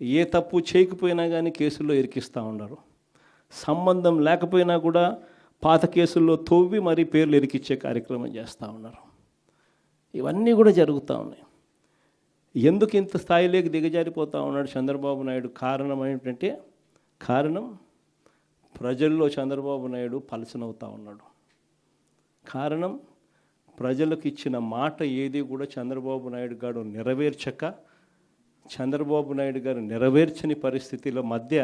ఏ తప్పు చేయకపోయినా కానీ కేసుల్లో ఇరికిస్తూ ఉన్నారు సంబంధం లేకపోయినా కూడా పాత కేసుల్లో తవ్వి మరీ పేర్లు ఇరికిచ్చే కార్యక్రమం చేస్తూ ఉన్నారు ఇవన్నీ కూడా జరుగుతూ ఉన్నాయి. ఎందుకు ఇంత స్థాయిలోకి దిగజారిపోతూ ఉన్నాడు చంద్రబాబు నాయుడు? కారణం ఏంటంటే కారణం ప్రజల్లో చంద్రబాబు నాయుడు పలచనవుతూ ఉన్నాడు. కారణం ప్రజలకు ఇచ్చిన మాట ఏది కూడా చంద్రబాబు నాయుడు గారు నెరవేర్చక చంద్రబాబు నాయుడు గారు నెరవేర్చని పరిస్థితిలో మధ్య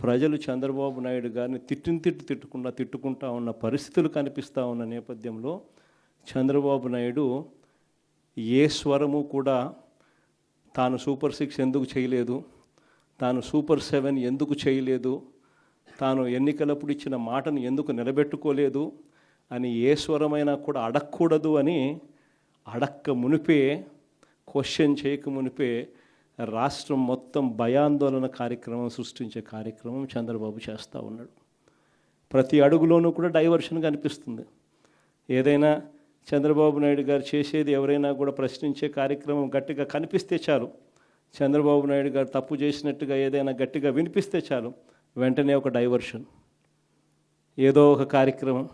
ప్రజలు చంద్రబాబు నాయుడు గారిని తిట్టిన తిట్టు తిట్టుకుండా తిట్టుకుంటా ఉన్న పరిస్థితులు కనిపిస్తూ ఉన్న నేపథ్యంలో చంద్రబాబు నాయుడు ఏ స్వరము కూడా తాను సూపర్ సిక్స్ ఎందుకు చేయలేదు తాను సూపర్ సెవెన్ ఎందుకు చేయలేదు తాను ఎన్నికలప్పుడు ఇచ్చిన మాటను ఎందుకు నిలబెట్టుకోలేదు అని ఏ స్వరమైనా కూడా అడగకూడదు అని అడక్క మునిపే క్వశ్చన్ చేయక మునిపే రాష్ట్రం మొత్తం భయాందోళన కార్యక్రమం సృష్టించే కార్యక్రమం చంద్రబాబు చేస్తూ ఉన్నాడు. ప్రతి అడుగులోనూ కూడా డైవర్షన్ కనిపిస్తుంది ఏదైనా చంద్రబాబు నాయుడు గారు చేసేది ఎవరైనా కూడా ప్రశ్నించే కార్యక్రమం గట్టిగా కనిపిస్తే చాలు. చంద్రబాబు నాయుడు గారు తప్పు చేసినట్టుగా ఏదైనా గట్టిగా వినిపిస్తే చాలు. వెంటనే ఒక డైవర్షన్ ఏదో ఒక కార్యక్రమం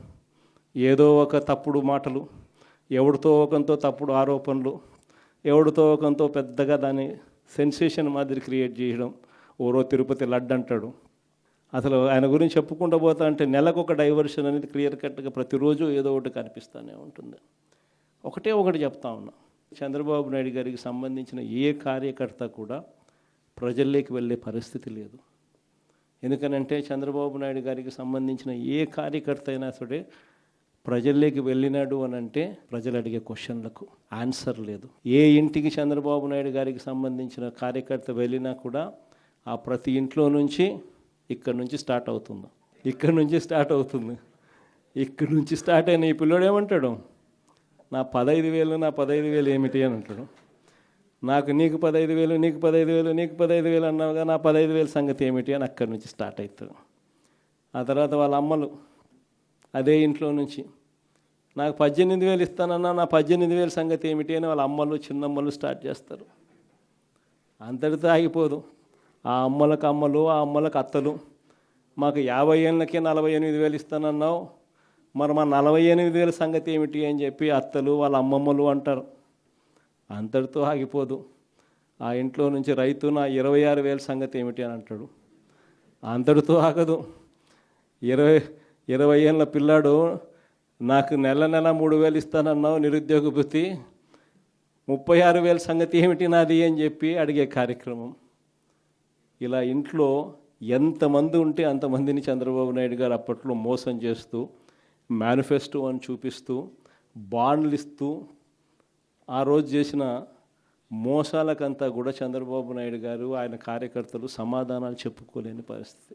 ఏదో ఒక తప్పుడు మాటలు ఎవడితో ఒకంతో తప్పుడు ఆరోపణలు ఎవడితో ఒకంతో పెద్దగా దాన్ని సెన్సేషన్ మాదిరి క్రియేట్ చేయడం ఓరో తిరుపతి లడ్డు అంటాడు. అసలు ఆయన గురించి చెప్పుకుంటూ పోతా అంటే నెలకు ఒక డైవర్షన్ అనేది క్లియర్ కట్గా ప్రతిరోజు ఏదో ఒకటి కనిపిస్తూనే ఉంటుంది. ఒకటే ఒకటి చెప్తా ఉన్నా. చంద్రబాబు నాయుడు గారికి సంబంధించిన ఏ కార్యకర్త కూడా ప్రజల్లోకి వెళ్ళే పరిస్థితి లేదు. ఎందుకనంటే చంద్రబాబు నాయుడు గారికి సంబంధించిన ఏ కార్యకర్త అయినా సరే ప్రజల్లోకి వెళ్ళినాడు అని అంటే ప్రజలు అడిగే క్వశ్చన్లకు ఆన్సర్ లేదు. ఏ ఇంటికి చంద్రబాబు నాయుడు గారికి సంబంధించిన కార్యకర్త వెళ్ళినా కూడా ఆ ప్రతి ఇంట్లో నుంచి ఇక్కడ నుంచి స్టార్ట్ అవుతుంది. ఇక్కడ నుంచి స్టార్ట్ అవుతుంది. ఇక్కడ నుంచి స్టార్ట్ అయిన ఈ పిల్లోడు ఏమంటాడు? నా పదహైదు వేలు నా పదహైదు వేలు ఏమిటి అని అంటాడు. నాకు నీకు పదహైదు వేలు నీకు పదహైదు వేలు నీకు పదహైదు వేలు అన్నావుగా నా పదహైదు వేల సంగతి ఏమిటి అని అక్కడి నుంచి స్టార్ట్ అవుతుంది ఆ తర్వాత వాళ్ళ అమ్మలు అదే ఇంట్లో నుంచి నాకు పద్దెనిమిది వేలు ఇస్తానన్నా నా పద్దెనిమిది వేల సంగతి ఏమిటి అని వాళ్ళ అమ్మలు చిన్నమ్మలు స్టార్ట్ చేస్తారు. అంతటితో ఆగిపోదు. ఆ అమ్మలకు అమ్మలు ఆ అమ్మలకు అత్తలు. మాకు యాభై ఏళ్ళకే నలభై ఎనిమిది వేలు ఇస్తానన్నావు. మరి మా నలభై ఎనిమిది వేల సంగతి ఏమిటి అని చెప్పి అత్తలు వాళ్ళ అమ్మమ్మలు అంటారు. అంతటితో ఆగిపోదు. ఆ ఇంట్లో నుంచి రైతు నా ఇరవై ఆరు వేల సంగతి ఏమిటి అని అంటాడు. అంతటితో ఆగదు. ఇరవై ఇరవై ఏళ్ళ పిల్లాడు నాకు నెల నెల మూడు వేలు ఇస్తానన్నావు నిరుద్యోగ భృతి. ముప్పై ఆరు వేల సంగతి ఏమిటి నాది అని చెప్పి అడిగే కార్యక్రమం. ఇలా ఇంట్లో ఎంతమంది ఉంటే అంతమందిని చంద్రబాబు నాయుడు గారు అప్పట్లో మోసం చేస్తూ మేనిఫెస్టో అని చూపిస్తూ బాండ్లు ఇస్తూ ఆ రోజు చేసిన మోసాలకంతా కూడా చంద్రబాబు నాయుడు గారు ఆయన కార్యకర్తలు సమాధానాలు చెప్పుకోలేని పరిస్థితి.